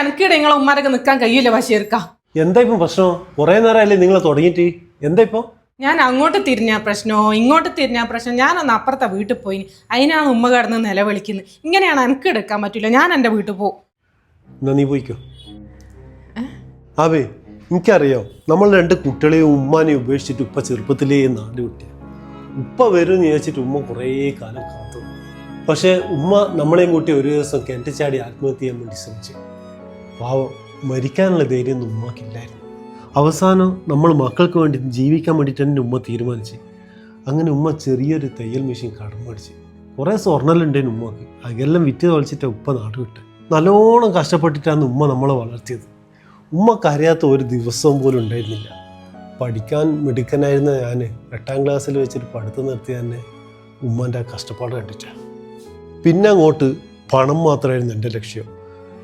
എനിക്കിടെ നിങ്ങളെ ഉമ്മാരൊക്കെ നിൽക്കാൻ കഴിയില്ല ബഷീർക്ക? എന്താ ഇപ്പം പ്രശ്നം? കുറെ നേരമല്ലേ നിങ്ങൾ തുടങ്ങിയിട്ട്. എന്താ ഇപ്പൊ? ഞാൻ അങ്ങോട്ട് തിരിഞ്ഞ പ്രശ്നമോ ഇങ്ങോട്ട് തിരിഞ്ഞ പ്രശ്നം? ഞാനൊന്ന് അപ്പുറത്തെ വീട്ടിൽ പോയി. അതിനാണ് ഉമ്മ കിടന്ന് നിലവിളിക്കുന്നത്. ഇങ്ങനെയാണ് എനിക്ക് എടുക്കാൻ പറ്റില്ല ഞാൻ എന്റെ വീട്ടിൽ പോകും എന്നാ നീ പോയിക്കോ. അതെ എനിക്കറിയാം. നമ്മൾ രണ്ട് കുട്ടികളെയും ഉമ്മാനെയും ഉപേക്ഷിച്ചിട്ട് ഉപ്പ ചെറുപ്പത്തിലേ നാട് വിട്ടിയ ഉപ്പ വരും ചോദിച്ചിട്ട് വിചാരിച്ചിട്ട് ഉമ്മ കുറേ കാലം കാത്തു. പക്ഷേ ഉമ്മ നമ്മളെയും കൂട്ടി ഒരു ദിവസം കിണറ്റ് ആത്മഹത്യ ചെയ്യാൻ വേണ്ടി ശ്രമിച്ചു. പാവം മരിക്കാനുള്ള ധൈര്യം ഉമ്മക്കില്ലായിരുന്നു. അവസാനം നമ്മൾ മക്കൾക്ക് വേണ്ടി ജീവിക്കാൻ വേണ്ടിയിട്ട് തന്നെ ഉമ്മ തീരുമാനിച്ചു. അങ്ങനെ ഉമ്മ ചെറിയൊരു തയ്യൽ മെഷീൻ കടം മേടിച്ച്. കുറേ സ്വർണമെല്ലാം ഉമ്മക്ക്. അതെല്ലാം വിറ്റ് തൊളിച്ചിട്ട് ഉപ്പ നാട് വിട്ട്. നല്ലോണം കഷ്ടപ്പെട്ടിട്ടാണ് ഉമ്മ നമ്മളെ വളർത്തിയത്. ഉമ്മ കരയാത്ത ഒരു ദിവസവും പോലും ഉണ്ടായിരുന്നില്ല. പഠിക്കാൻ മിടുക്കനായിരുന്ന ഞാൻ എട്ടാം ക്ലാസ്സിൽ വെച്ചിട്ട് പഠിത്തം നിർത്തി തന്നെ ഉമ്മന്റെ ആ കഷ്ടപ്പാട് കണ്ടിട്ടാണ്. പിന്നെ അങ്ങോട്ട് പണം മാത്രമായിരുന്നു എന്റെ ലക്ഷ്യം.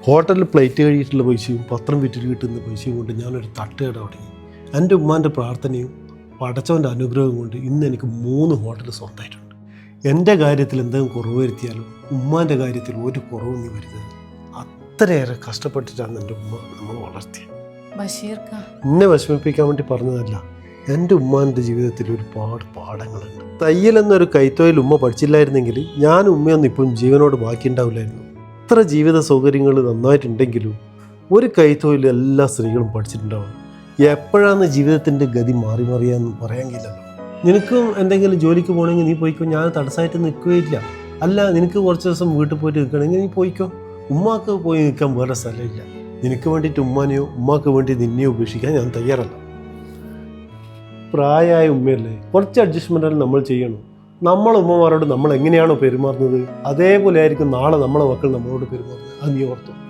ഹോട്ടലിൽ പ്ലേറ്റ് കഴിയിട്ടുള്ള പൈസയും പത്രം വിറ്റിട്ട് കിട്ടുന്ന പൈസയും കൊണ്ട് ഞാനൊരു തട്ടുകട തുടങ്ങി. എന്റെ ഉമ്മാന്റെ പ്രാർത്ഥനയും പടച്ചവന്റെ അനുഗ്രഹവും കൊണ്ട് ഇന്ന് എനിക്ക് മൂന്ന് ഹോട്ടൽ സ്വന്തമായിട്ടുണ്ട്. എന്റെ കാര്യത്തിൽ എന്തെങ്കിലും കുറവ് വരുത്തിയാലും ഉമ്മാന്റെ കാര്യത്തിൽ ഒരു കുറവും നീ വരുന്നത് അത്രയേറെ കഷ്ടപ്പെട്ടിട്ടാണ് എന്റെ ഉമ്മ നമ്മൾ വളർത്തിയത്. എന്നെ വിഷമിപ്പിക്കാൻ വേണ്ടി പറഞ്ഞതല്ല എന്റെ ഉമ്മാന്റെ ജീവിതത്തിൽ ഒരുപാട് പാഠങ്ങളുണ്ട്. തയ്യൽ എന്നൊരു കൈത്തൊഴിൽ ഉമ്മ പഠിച്ചില്ലായിരുന്നെങ്കിൽ ഞാൻ ഉമ്മയൊന്നും ഇപ്പം ജീവനോട് ബാക്കിയുണ്ടാവില്ലായിരുന്നു. ഇത്ര ജീവിത സൗകര്യങ്ങൾ നന്നായിട്ടുണ്ടെങ്കിലും ഒരു കൈത്തൊഴിൽ എല്ലാ സ്ത്രീകളും പഠിച്ചിട്ടുണ്ടാവും. എപ്പോഴാണ് ജീവിതത്തിന്റെ ഗതി മാറി മാറിയാന്ന് പറയാൻ കഴിയില്ലല്ലോ. നിനക്കും എന്തെങ്കിലും ജോലിക്ക് പോകണമെങ്കിൽ നീ പോയിക്കോ. ഞാൻ തടസ്സമായിട്ട് നിൽക്കുകയില്ല. അല്ല നിനക്ക് കുറച്ച് ദിവസം വീട്ടിൽ പോയിട്ട് നിൽക്കണമെങ്കിൽ നീ പോയിക്കോ. ഉമ്മാക്ക് പോയി നിൽക്കാൻ വേറെ സ്ഥലമില്ല. നിനക്ക് വേണ്ടിയിട്ട് ഉമ്മാനെയോ ഉമ്മാക്ക് വേണ്ടി നിന്നെയോ ഉപേക്ഷിക്കാൻ ഞാൻ തയ്യാറല്ല. പ്രായമായ ഉമ്മയല്ലേ? കുറച്ച് അഡ്ജസ്റ്റ്മെന്റ് നമ്മൾ ചെയ്യണം. നമ്മളെ ഉമ്മമാരോട് നമ്മൾ എങ്ങനെയാണോ പെരുമാറുന്നത്? അതേപോലെ ആയിരിക്കും നാളെ നമ്മളെ മക്കൾ നമ്മളോട് പെരുമാറുന്നത്. അത് നീ ഓർത്തു.